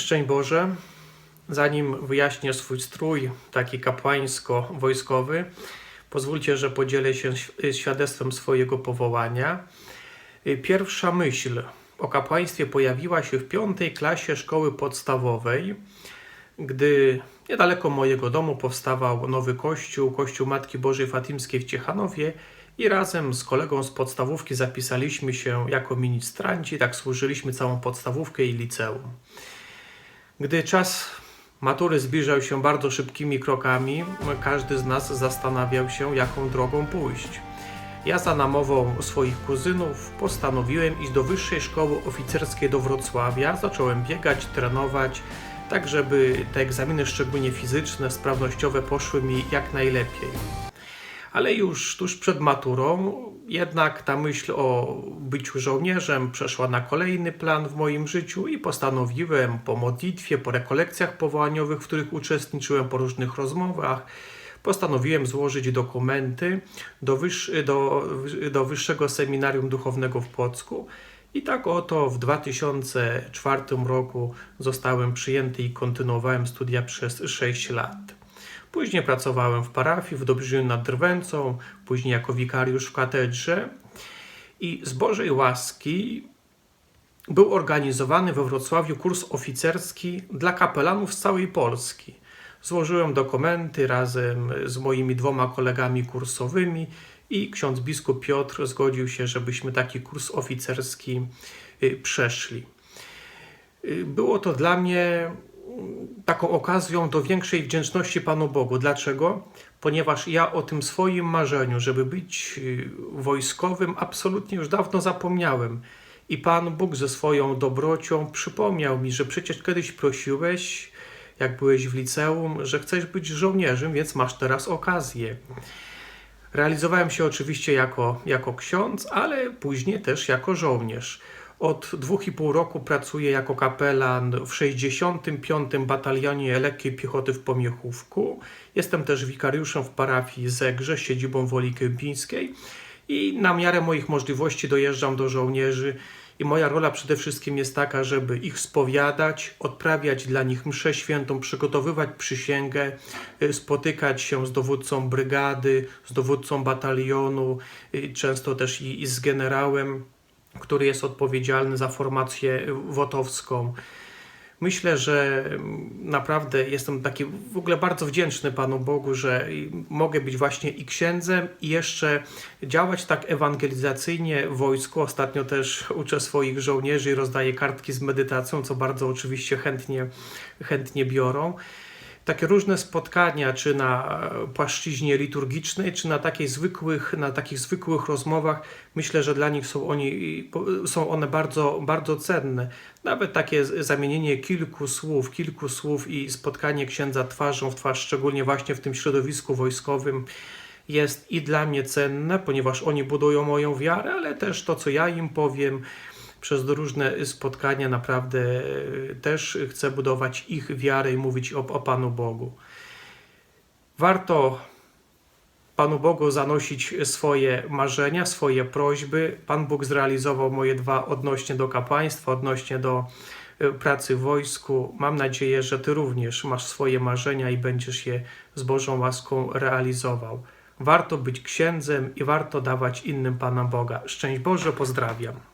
Szczęść Boże. Zanim wyjaśnię swój strój, taki kapłańsko-wojskowy, pozwólcie, że podzielę się ś- świadectwem swojego powołania. Y, Pierwsza myśl o kapłaństwie pojawiła się w piątej klasie szkoły podstawowej, gdy niedaleko mojego domu powstawał nowy kościół, kościół Matki Bożej Fatimskiej w Ciechanowie i razem z kolegą z podstawówki zapisaliśmy się jako ministranci, tak służyliśmy całą podstawówkę i liceum. Gdy czas matury zbliżał się bardzo szybkimi krokami, każdy z nas zastanawiał się, jaką drogą pójść. Ja za namową swoich kuzynów postanowiłem iść do wyższej szkoły oficerskiej do Wrocławia. Zacząłem biegać, trenować, tak żeby te egzaminy, szczególnie fizyczne, sprawnościowe, poszły mi jak najlepiej. Ale już tuż przed maturą, jednak ta myśl o byciu żołnierzem przeszła na kolejny plan w moim życiu i postanowiłem po modlitwie, po rekolekcjach powołaniowych, w których uczestniczyłem, po różnych rozmowach, postanowiłem złożyć dokumenty do, do, do Wyższego Seminarium Duchownego w Płocku. I tak oto w 2004 roku zostałem przyjęty i kontynuowałem studia przez 6 lat. Później pracowałem w parafii w Dobrzyniu nad Drwęcą, później jako wikariusz w katedrze i z Bożej łaski był organizowany we Wrocławiu kurs oficerski dla kapelanów z całej Polski. Złożyłem dokumenty razem z moimi dwoma kolegami kursowymi i ksiądz biskup Piotr zgodził się, żebyśmy taki kurs oficerski y, przeszli. Y, Było to dla mnie taką okazją do większej wdzięczności Panu Bogu. Dlaczego? Ponieważ ja o tym swoim marzeniu, żeby być y, wojskowym, absolutnie już dawno zapomniałem. I Pan Bóg ze swoją dobrocią przypomniał mi, że przecież kiedyś prosiłeś, jak byłeś w liceum, że chcesz być żołnierzem, więc masz teraz okazję. Realizowałem się oczywiście jako, jako ksiądz, ale później też jako żołnierz. Od dwóch i pół roku pracuję jako kapelan w 65. Batalionie Lekkiej Piechoty w Pomiechówku. Jestem też wikariuszem w parafii Zegrze, siedzibą Woli Kępińskiej i na miarę moich możliwości dojeżdżam do żołnierzy i moja rola przede wszystkim jest taka, żeby ich spowiadać, odprawiać dla nich mszę świętą, przygotowywać przysięgę, y, spotykać się z dowódcą brygady, z dowódcą batalionu, y, często też i, i z generałem, który jest odpowiedzialny za formację wotowską. Myślę, że mm, naprawdę jestem taki w ogóle bardzo wdzięczny Panu Bogu, że mogę być właśnie i księdzem, i jeszcze działać tak ewangelizacyjnie w wojsku. Ostatnio też uczę swoich żołnierzy i rozdaję kartki z medytacją, co bardzo oczywiście chętnie, chętnie biorą. Takie różne spotkania, czy na płaszczyźnie liturgicznej, czy na, takiej zwykłych, na takich zwykłych rozmowach, myślę, że dla nich są, oni, są one bardzo, bardzo cenne. Nawet takie zamienienie kilku słów, kilku słów i spotkanie księdza twarzą w twarz, szczególnie właśnie w tym środowisku wojskowym, jest i dla mnie cenne, ponieważ oni budują moją wiarę, ale też to, co ja im powiem, przez różne spotkania naprawdę e, też chcę budować ich wiarę i mówić o, o Panu Bogu. Warto Panu Bogu zanosić swoje marzenia, swoje prośby. Pan Bóg zrealizował moje dwa odnośnie do kapłaństwa, odnośnie do e, pracy w wojsku. Mam nadzieję, że Ty również masz swoje marzenia i będziesz je z Bożą łaską realizował. Warto być księdzem i warto dawać innym Pana Boga. Szczęść Boże, pozdrawiam.